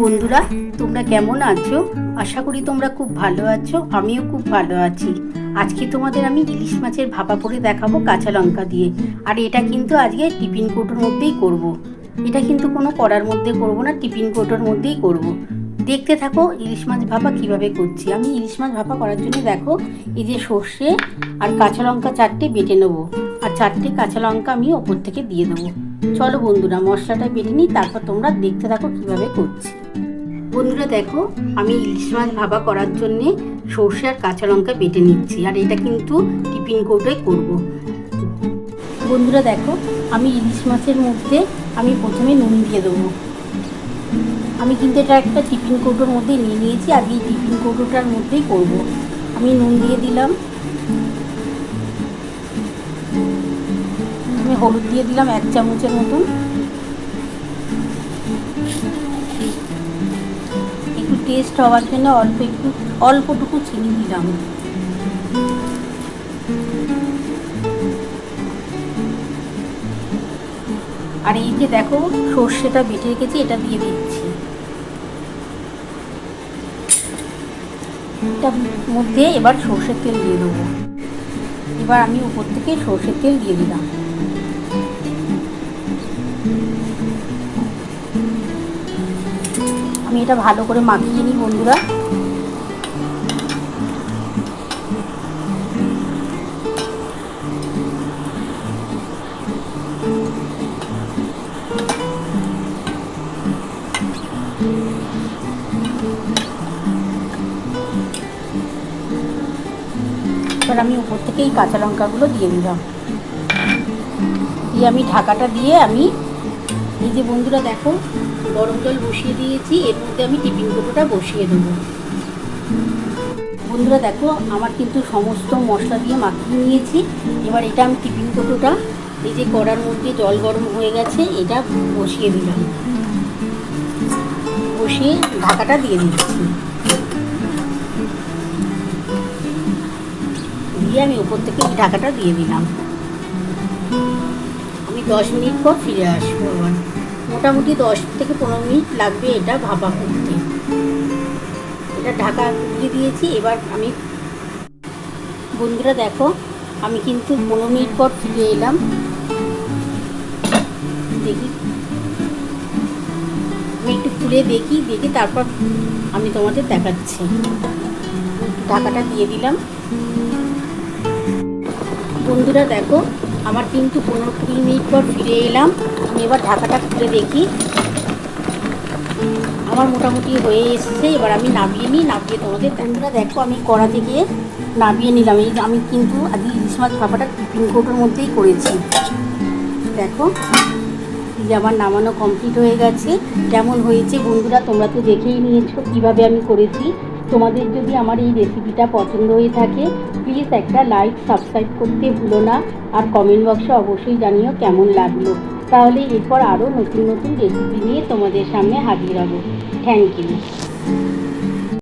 বন্ধুরা, তোমরা কেমন আছো? আশা করি তোমরা খুব ভালো আছো, আমিও খুব ভালো আছি। আজকে তোমাদের আমি ইলিশ মাছের ভাপা করে দেখাবো কাঁচা লঙ্কা দিয়ে। আর এটা কিন্তু আজকে টিফিন কোটোর মধ্যেই করব। এটা কিন্তু কোনো করার মধ্যে করব না, টিফিন কোটোর মধ্যেই করব। দেখতে থাকো ইলিশ মাছ ভাপা কীভাবে করছি। আমি ইলিশ মাছ ভাপা করার জন্য দেখো, এই যে সর্ষে আর কাঁচা লঙ্কা চারটে বেটে নেব। আর চারটে কাঁচা লঙ্কা আমি ওপর থেকে দিয়ে দেবো। চলো বন্ধুরা, মশলাটা বেটে নিই, তারপর তোমরা দেখতে থাকো কীভাবে করছি। বন্ধুরা দেখো, আমি ইলিশ মাছ ভাপা করার জন্যে সর্ষে আর কাঁচা লঙ্কা বেটে নিচ্ছি, আর এটা কিন্তু টিফিন কৌটোয় করব। বন্ধুরা দেখো, আমি ইলিশ মাছের মধ্যে আমি প্রথমে নুন দিয়ে দেবো। আমি কিন্তু এটা একটা টিফিন কৌটোর মধ্যে নিয়ে নিয়েছি, আর এই টিফিন কৌটোটার মধ্যেই করব। আমি নুন দিয়ে দিলাম। হলুদ দিয়ে দিলাম, এক চামচের মতন। একটু টেস্ট হওয়ার জন্য অল্প একটু, অল্পটুকু চিনি দিলাম। আর এই যে দেখো, সর্ষেটা বেটে রেখেছি, এটা দিয়ে দিচ্ছি। মধ্যে এবার সর্ষের তেল দিয়ে দেবো। এবার আমি উপর থেকে সর্ষের তেল দিয়ে দিলাম। আমি এটা ভালো করে মাখিয়ে নিই, বন্ধুরা। এবার আমি উপর থেকে এই কাঁচা লঙ্কাগুলো দিয়ে দিলাম। দিয়ে আমি ঢাকাটা দিয়ে আমি এই যে বন্ধুরা দেখো, গরম জল বসিয়ে দিয়েছি, এর মধ্যে আমি টিফিন কোটোটা বসিয়ে দেবো। বন্ধুরা দেখো, আমার কিন্তু সমস্ত মশলা দিয়ে মাখিয়ে নিয়েছি। এবার এটা আমি টিফিন কোটোটা এই যে কড়ার মধ্যে জল গরম হয়ে গেছে, এটা বসিয়ে দিলাম। বসিয়ে ঢাকাটা দিয়ে দিচ্ছি। দিয়ে আমি উপর থেকে ঢাকাটা দিয়ে দিলাম। দশ মিনিট পর ফিরে আসব আবার। মোটামুটি দশ থেকে পনেরো মিনিট লাগবে এটা ভাপা করতে। এটা ঢাকা দিয়ে দিয়েছি, এবার আমি বন্ধুরা দেখো, আমি কিন্তু পনেরো মিনিট পর ফিরে এলাম। দেখি। আমি একটু খুলে দেখি দেখি তারপর আমি তোমাদের দেখাচ্ছি। ঢাকাটা দিয়ে দিলাম। বন্ধুরা দেখো আমার কিন্তু পনেরো কুড়ি মিনিট পর ফিরে এলাম। আমি এবার ঢাকাটা খুলে দেখি। আমার মোটামুটি হয়ে এসছে। এবার আমি নামিয়ে নিই। নামিয়ে তোমাদের বন্ধুরা দেখো, আমি কড়া থেকে নামিয়ে নিলাম। এই আমি কিন্তু আজকে ইলিশ মাছ ভাপাটা টিফিন কোটোর মধ্যেই করেছি। দেখো যে আমার নামানো কমপ্লিট হয়ে গেছে। কেমন হয়েছে বন্ধুরা, তোমরা তো দেখেই নিয়েছো কীভাবে আমি করেছি। তোমাদের যদি আমার এই রেসিপিটা পছন্দ হয়ে থাকে প্লিজ একটা লাইক সাবস্ক্রাইব করতে ভুলো না। আর কমেন্ট বক্সে অবশ্যই জানিও কেমন লাগল। তাহলে এরপর আরও নতুন নতুন রেসিপি নিয়ে তোমাদের সামনে হাজির হব। Thank you